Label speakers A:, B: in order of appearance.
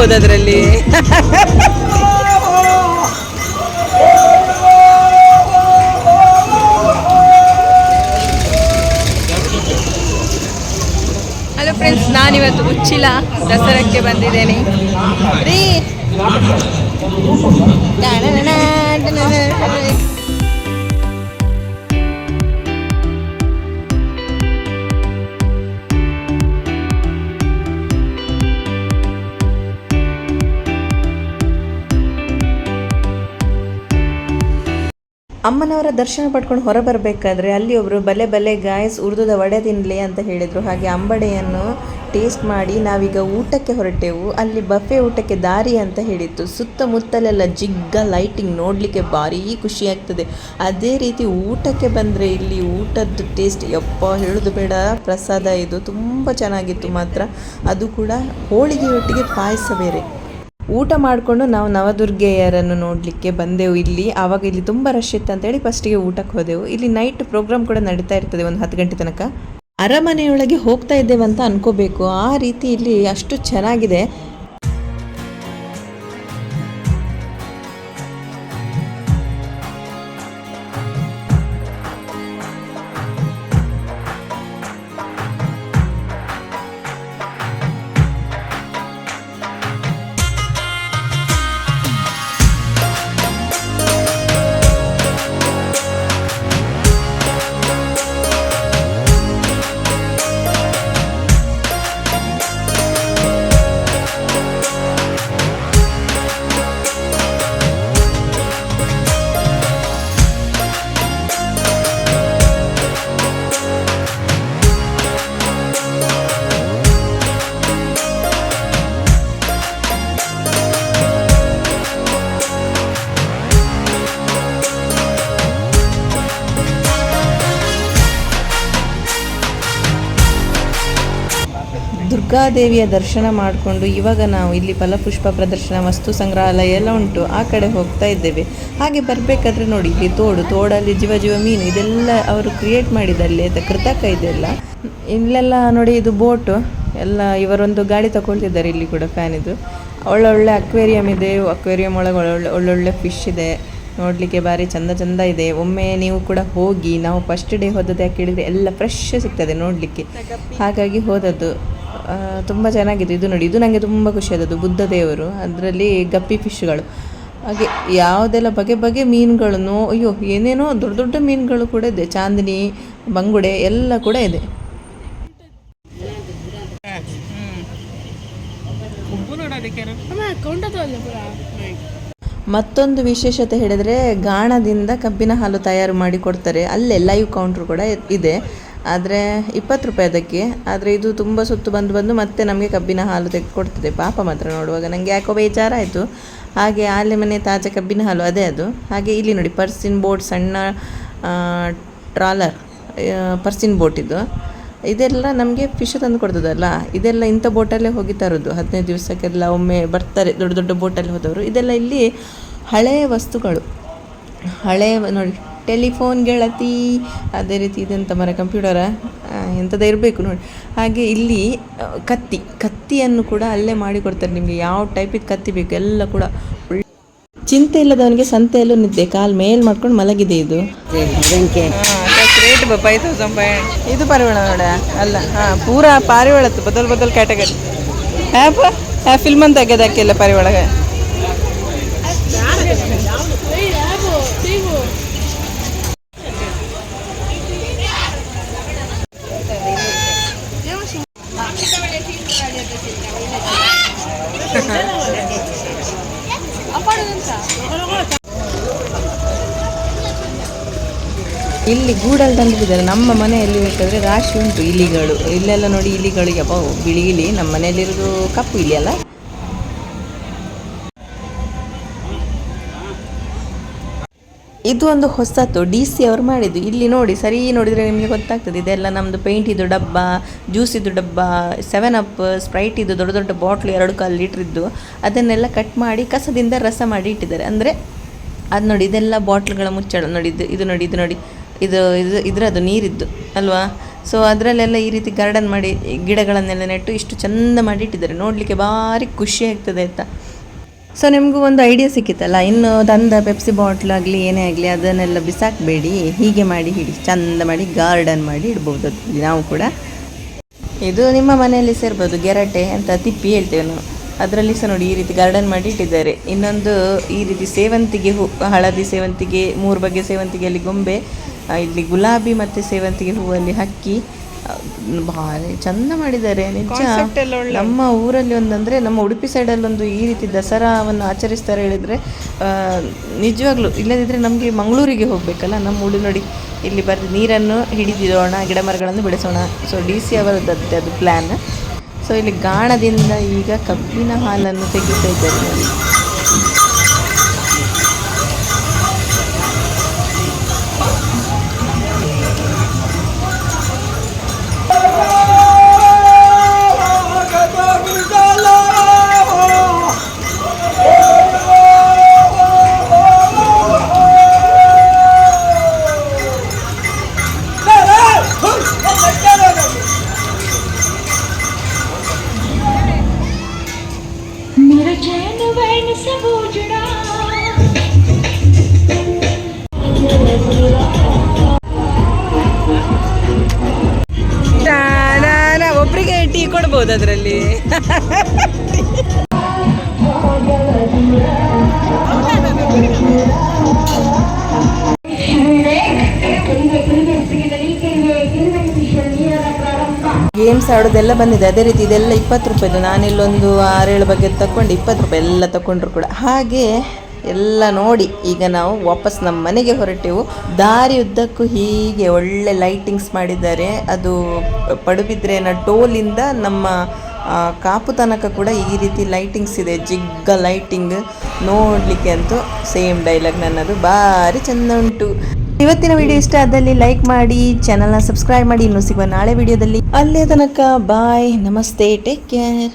A: ಕುಡಿಬಹುದು ಅದರಲ್ಲಿ hello friends ನಾನಿವತ್ತು ಉಚ್ಚಿಲ ದಸರಕ್ಕೆ ಬಂದಿದ್ದೇನೆ. ರೀ. ಅಮ್ಮನವರ ದರ್ಶನ ಪಡ್ಕೊಂಡು ಹೊರ ಬರಬೇಕಾದ್ರೆ ಅಲ್ಲಿ ಒಬ್ಬರು ಬಲೆ ಬಲೆ ಗಾಯಸ್ ಉರ್ದುದ ವಡೆ ತಿನ್ನಲಿ ಅಂತ ಹೇಳಿದರು. ಹಾಗೆ ಅಂಬಡೆಯನ್ನು ಟೇಸ್ಟ್ ಮಾಡಿ ನಾವೀಗ ಊಟಕ್ಕೆ ಹೊರಟೆವು. ಅಲ್ಲಿ ಬಫೆ ಊಟಕ್ಕೆ ದಾರಿ ಅಂತ ಹೇಳಿತ್ತು. ಸುತ್ತಮುತ್ತಲೆಲ್ಲ ಜಿಗ್ಗ ಲೈಟಿಂಗ್ ನೋಡಲಿಕ್ಕೆ ಭಾರೀ ಖುಷಿಯಾಗ್ತದೆ ಅದೇ ರೀತಿ ಊಟಕ್ಕೆ ಬಂದರೆ ಇಲ್ಲಿ ಊಟದ್ದು ಟೇಸ್ಟ್ ಯಪ್ಪ ಹೇಳೋದು ಬೇಡ. ಪ್ರಸಾದ ಇದು ತುಂಬ ಚೆನ್ನಾಗಿತ್ತು ಮಾತ್ರ. ಅದು ಕೂಡ ಹೋಳಿಗೆ ಒಟ್ಟಿಗೆ ಪಾಯಸ ಬೇರೆ. ಊಟ ಮಾಡಿಕೊಂಡು ನಾವು ನವದುರ್ಗೆಯರನ್ನು ನೋಡಲಿಕ್ಕೆ ಬಂದೆವು ಇಲ್ಲಿ. ಆವಾಗ ಇಲ್ಲಿ ತುಂಬ ರಶ್ ಇತ್ತು ಅಂತೇಳಿ ಫಸ್ಟಿಗೆ ಊಟಕ್ಕೆ ಹೋದೆವು. ಇಲ್ಲಿ ನೈಟ್ ಪ್ರೋಗ್ರಾಮ್ ಕೂಡ ನಡೀತಾ ಇರ್ತದೆ ಒಂದು ಹತ್ತು ಗಂಟೆ ತನಕ. ಅರಮನೆಯೊಳಗೆ ಹೋಗ್ತಾ ಇದ್ದೇವೆ ಅಂತ ಅನ್ಕೋಬೇಕು. ಆ ರೀತಿ ಇಲ್ಲಿ ಅಷ್ಟು ಚೆನ್ನಾಗಿದೆ. ದುರ್ಗಾದೇವಿಯ ದರ್ಶನ ಮಾಡಿಕೊಂಡು ಇವಾಗ ನಾವು ಇಲ್ಲಿ ಫಲಪುಷ್ಪ ಪ್ರದರ್ಶನ, ವಸ್ತು ಸಂಗ್ರಹಾಲಯ ಎಲ್ಲ ಉಂಟು. ಆ ಕಡೆ ಹೋಗ್ತಾ ಇದ್ದೇವೆ. ಹಾಗೆ ಬರಬೇಕಾದ್ರೆ ನೋಡಿ, ಇಲ್ಲಿ ತೋಡು, ತೋಡಲ್ಲಿ ಜೀವ ಜೀವ ಮೀನು, ಇದೆಲ್ಲ ಅವರು ಕ್ರಿಯೇಟ್ ಮಾಡಿದಲ್ಲಿ ಅದು ಕೃತಕ ಇದೆಲ್ಲ. ಇಲ್ಲೆಲ್ಲ ನೋಡಿ ಇದು ಬೋಟು ಎಲ್ಲ ಇವರೊಂದು ಗಾಡಿ ತಗೊಳ್ತಿದ್ದಾರೆ ಇಲ್ಲಿ ಕೂಡ ಫ್ಯಾನ್ ಇದು ಒಳ್ಳೊಳ್ಳೆ ಅಕ್ವೇರಿಯಂ ಇದೆ ಅಕ್ವೇರಿಯಂ ಒಳಗೆ ಒಳ್ಳೊಳ್ಳೆ ಒಳ್ಳೊಳ್ಳೆ ಫಿಶ್ ಇದೆ. ನೋಡಲಿಕ್ಕೆ ಭಾರಿ ಚಂದ ಚಂದ ಇದೆ. ಒಮ್ಮೆ ನೀವು ಕೂಡ ಹೋಗಿ, ನಾವು ಫಸ್ಟ್ ಡೇ ಹೋದದ್ದು ಯಾಕೆ ಹೇಳಿದರೆ ಎಲ್ಲ ಫ್ರೆಶ್ ಸಿಗ್ತದೆ ನೋಡಲಿಕ್ಕೆ. ಹಾಗಾಗಿ ಹೋದದ್ದು. ತುಂಬ ಚೆನ್ನಾಗಿದೆ. ಇದು ನೋಡಿ, ಇದು ನನಗೆ ತುಂಬ ಖುಷಿ ಆದದ್ದು, ಬುದ್ಧ ದೇವರು. ಅದರಲ್ಲಿ ಗಪ್ಪಿ ಫಿಶ್ಗಳು. ಹಾಗೆ ಯಾವುದೆಲ್ಲ ಬಗೆ ಬಗೆ ಮೀನುಗಳನ್ನು, ಅಯ್ಯೋ, ಏನೇನೋ ದೊಡ್ಡ ದೊಡ್ಡ ಮೀನುಗಳು ಕೂಡ ಇದೆ. ಚಾಂದಿನಿ, ಬಂಗುಡೆ ಎಲ್ಲ ಕೂಡ ಇದೆ. ಮತ್ತೊಂದು ವಿಶೇಷತೆ ಹೇಳಿದ್ರೆ, ಗಾಣದಿಂದ ಕಬ್ಬಿನ ಹಾಲು ತಯಾರು ಮಾಡಿ ಕೊಡ್ತಾರೆ. ಅಲ್ಲೇ ಲೈವ್ ಕೌಂಟರ್ ಕೂಡ ಇದೆ. ಆದರೆ ಇಪ್ಪತ್ತು ರೂಪಾಯಿ ಅದಕ್ಕೆ. ಆದರೆ ಇದು ತುಂಬ ಸುತ್ತು ಬಂದು ಬಂದು ಮತ್ತೆ ನಮಗೆ ಕಬ್ಬಿನ ಹಾಲು ತೆಗೆದು ಕೊಡ್ತದೆ ಪಾಪ ಮಾತ್ರ ನೋಡುವಾಗ. ನನಗೆ ಯಾಕೋ ಬೇಜಾರಾಯಿತು. ಹಾಗೆ ಆಲೆ ಮನೆ ತಾಜಾ ಕಬ್ಬಿನ ಹಾಲು ಅದೇ ಅದು. ಹಾಗೆ ಇಲ್ಲಿ ನೋಡಿ, ಪರ್ಸಿನ್ ಬೋಟ್ ಸಣ್ಣ ಟ್ರಾಲರ್ ಪರ್ಸಿನ್ ಬೋಟ್ ಇದು. ಇದೆಲ್ಲ ನಮಗೆ ಫಿಶ್ ತಂದು ಕೊಡ್ತದಲ್ಲ. ಇದೆಲ್ಲ ಇಂಥ ಬೋಟಲ್ಲೇ ಹೋಗಿ ತರೋದು. ಹದಿನೈದು ದಿವಸಕ್ಕೆಲ್ಲ ಒಮ್ಮೆ ಬರ್ತಾರೆ, ದೊಡ್ಡ ದೊಡ್ಡ ಬೋಟಲ್ಲಿ ಹೋದವರು. ಇದೆಲ್ಲ ಇಲ್ಲಿ ಹಳೆಯ ವಸ್ತುಗಳು. ಹಳೆಯ ನೋಡಿ ಟೆಲಿಫೋನ್ ಗೆಳತಿ, ಅದೇ ರೀತಿ ಇದೆಂತ ಮರ ಕಂಪ್ಯೂಟರ ಎಂಥದ್ದು ಇರಬೇಕು ನೋಡಿ. ಹಾಗೆ ಇಲ್ಲಿ ಕತ್ತಿ, ಕತ್ತಿಯನ್ನು ಕೂಡ ಅಲ್ಲೇ ಮಾಡಿಕೊಡ್ತಾರೆ ನಿಮಗೆ. ಯಾವ ಟೈಪಿದ ಕತ್ತಿ ಬೇಕು, ಎಲ್ಲ ಕೂಡ ಚಿಂತೆ ಇಲ್ಲದವನಿಗೆ ಸಂತೆಯಲ್ಲೂ ನಿದ್ದೆ, ಕಾಲು ಮೇಲ್ ಮಾಡ್ಕೊಂಡು ಮಲಗಿದೆ ಇದು. ರೇಟ್ ಫೈವ್ ತೌಸಂಡ್ ಫೈವ್ ಇದು ಪಾರಿವಾಳ ನೋಡ, ಅಲ್ಲ, ಹಾಂ, ಪೂರಾ ಪಾರಿವಾಳತ್ತು ಬದಲ್ ಬದಲ್ ಕ್ಯಾಟಗರಿ ಆ್ಯಪ್ ಫಿಲ್ಮ್ ಅಂತ ತೆಗೆದಾಕಿಲ್ಲ ಪಾರಿವಾಳಗೆ. ಇಲ್ಲಿ ಗೂಡಲ್ಲಿ ತಂದಿದ್ದಾರೆ ನಮ್ಮ ಮನೆಯಲ್ಲಿ ಬೇಕಾದ್ರೆ ರಾಶಿ ಉಂಟು ಇಲಿಗಳು. ಇಲ್ಲೆಲ್ಲ ನೋಡಿ ಇಲಿಗಳಿಗೆ ಅಪ್ಪ ಬಿಳಿ ಇಲಿ. ನಮ್ಮ ಮನೆಯಲ್ಲಿರೋದು ಕಪ್ಪು ಇಲಿ ಅಲ್ಲ? ಇದು ಒಂದು ಹೊಸತು ಡಿ ಸಿ ಅವರು ಮಾಡಿದ್ದು. ಇಲ್ಲಿ ನೋಡಿ, ಸರಿ ನೋಡಿದರೆ ನಿಮಗೆ ಗೊತ್ತಾಗ್ತದೆ. ಇದೆಲ್ಲ ನಮ್ಮದು ಪೇಂಟಿದು ಡಬ್ಬ ಜ್ಯೂಸಿದು ಡಬ್ಬ ಸೆವೆನ್ ಅಪ್ ಸ್ಪ್ರೈಟ್ ಇದು ದೊಡ್ಡ ದೊಡ್ಡ ಬಾಟ್ಲು ಎರಡು ಕಾಲು ಲೀಟ್ರಿದ್ದು ಅದನ್ನೆಲ್ಲ ಕಟ್ ಮಾಡಿ ಕಸದಿಂದ ರಸ ಮಾಡಿ ಇಟ್ಟಿದ್ದಾರೆ. ಅಂದರೆ ಅದು ನೋಡಿ, ಇದೆಲ್ಲ ಬಾಟ್ಲುಗಳ ಮುಚ್ಚಳ ನೋಡಿ, ಇದು ಇದು ನೋಡಿ ಇದು ನೋಡಿ, ಇದು ಇದು ಇದರದು ನೀರಿದ್ದು, ಅಲ್ವಾ? ಸೊ ಅದರಲ್ಲೆಲ್ಲ ಈ ರೀತಿ ಗಾರ್ಡನ್ ಮಾಡಿ, ಗಿಡಗಳನ್ನೆಲ್ಲ ನೆಟ್ಟು ಇಷ್ಟು ಚಂದ ಮಾಡಿ ಇಟ್ಟಿದ್ದಾರೆ. ನೋಡಲಿಕ್ಕೆ ಭಾರಿ ಖುಷಿ ಆಗ್ತದೆ ಆಯಿತಾ? ಸೊ ನಿಮಗೂ ಒಂದು ಐಡಿಯಾ ಸಿಕ್ಕಿತ್ತಲ್ಲ, ಇನ್ನು ತಂದ ಪೆಪ್ಸಿ ಬಾಟ್ಲ್ ಆಗಲಿ, ಏನೇ ಆಗಲಿ, ಅದನ್ನೆಲ್ಲ ಬಿಸಾಕಬೇಡಿ, ಹೀಗೆ ಮಾಡಿ ಹಿಡಿ ಚಂದ ಮಾಡಿ ಗಾರ್ಡನ್ ಮಾಡಿ ಇಡ್ಬೋದು, ನಾವು ಕೂಡ. ಇದು ನಿಮ್ಮ ಮನೆಯಲ್ಲಿ ಸೇರ್ಬೋದು, ಗೆರಟೆ ಅಂತ ತಿಪ್ಪಿ ಹೇಳ್ತೇವೆ ನಾವು. ಅದರಲ್ಲಿ ಸಹ ನೋಡಿ, ಈ ರೀತಿ ಗಾರ್ಡನ್ ಮಾಡಿ ಇಟ್ಟಿದ್ದಾರೆ. ಇನ್ನೊಂದು ಈ ರೀತಿ ಸೇವಂತಿಗೆ ಹೂ, ಹಳದಿ ಸೇವಂತಿಗೆ, ಮೂರು ಬಗೆಯ ಸೇವಂತಿಗೆಯಲ್ಲಿ ಗೊಂಬೆ ಇಲ್ಲಿ ಗುಲಾಬಿ ಮತ್ತು ಸೇವಂತಿಗೆ ಹೂವಲ್ಲಿ ಹಕ್ಕಿ ಭಾರಿ ಚಂದ ಮಾಡಿದ್ದಾರೆ ನಿಜ. ನಮ್ಮ ಊರಲ್ಲಿ ಒಂದಂದ್ರೆ ನಮ್ಮ ಉಡುಪಿ ಸೈಡಲ್ಲಿ ಒಂದು ಈ ರೀತಿ ದಸರಾವನ್ನು ಆಚರಿಸ್ತಾರೆ ಹೇಳಿದ್ರೆ ನಿಜವಾಗ್ಲೂ ಇಲ್ಲದಿದ್ದರೆ ನಮಗೆ ಮಂಗಳೂರಿಗೆ ಹೋಗಬೇಕಲ್ಲ ನಮ್ಮ ಉಳಿ ನೋಡಿ. ಇಲ್ಲಿ ಬರ್ದು ನೀರನ್ನು ಹಿಡಿದಿಡೋಣ ಗಿಡ ಮರಗಳನ್ನು ಬೆಳೆಸೋಣ. ಸೊ ಡಿ ಸಿ ಅವರದ್ದಂತೆ ಅದು ಪ್ಲ್ಯಾನ್ ಸೊ ಇಲ್ಲಿ ಗಾಣದಿಂದ ಈಗ ಕಬ್ಬಿನ ಹಾಲನ್ನು ತೆಗಿತಾ ಇದ್ದಾರೆ. ನೋಡಿ ಕೊಡ್ಬೋದು ಅದರಲ್ಲಿ ಗೇಮ್ಸ್ ಆಡೋದೆಲ್ಲ ಬಂದಿದೆ. ಅದೇ ರೀತಿ ಇದೆಲ್ಲ ಇಪ್ಪತ್ತು ರೂಪಾಯಿದು. ನಾನಿಲ್ಲೊಂದು ಆರೇಳು ಬಗ್ಗೆ ತಗೊಂಡು ಇಪ್ಪತ್ತು ರೂಪಾಯಿ ಎಲ್ಲ ತಗೊಂಡ್ರು ಕೂಡ. ಹಾಗೆ ಎಲ್ಲ ನೋಡಿ ಈಗ ನಾವು ವಾಪಸ್ ನಮ್ಮ ಮನೆಗೆ ಹೊರಟೆವು. ದಾರಿ ಉದ್ದಕ್ಕೂ ಹೀಗೆ ಒಳ್ಳೆ ಲೈಟಿಂಗ್ಸ್ ಮಾಡಿದ್ದಾರೆ. ಅದು ಪಡುಬಿದ್ರೆನ ಟೋಲಿಂದ ನಮ್ಮ ಕಾಪು ತನಕ ಕೂಡ ಈ ರೀತಿ ಲೈಟಿಂಗ್ಸ್ ಇದೆ. ಜಿಗ್ಗ ಲೈಟಿಂಗ್ ನೋಡಲಿಕ್ಕೆ ಅಂತೂ ಸೇಮ್ ಡೈಲಾಗ್ ನನ್ನದು. ಭಾರಿ ಚೆಂದ ಉಂಟು. ಇವತ್ತಿನ ವಿಡಿಯೋ ಇಷ್ಟ ಆದಲ್ಲಿ ಲೈಕ್ ಮಾಡಿ ಚಾನಲ್ನ ಸಬ್ಸ್ಕ್ರೈಬ್ ಮಾಡಿ. ಇನ್ನೂ ಸಿಗುವ ನಾಳೆ ವಿಡಿಯೋದಲ್ಲಿ ಅಲ್ಲೇ ತನಕ ಬಾಯ್ ನಮಸ್ತೆ. Take care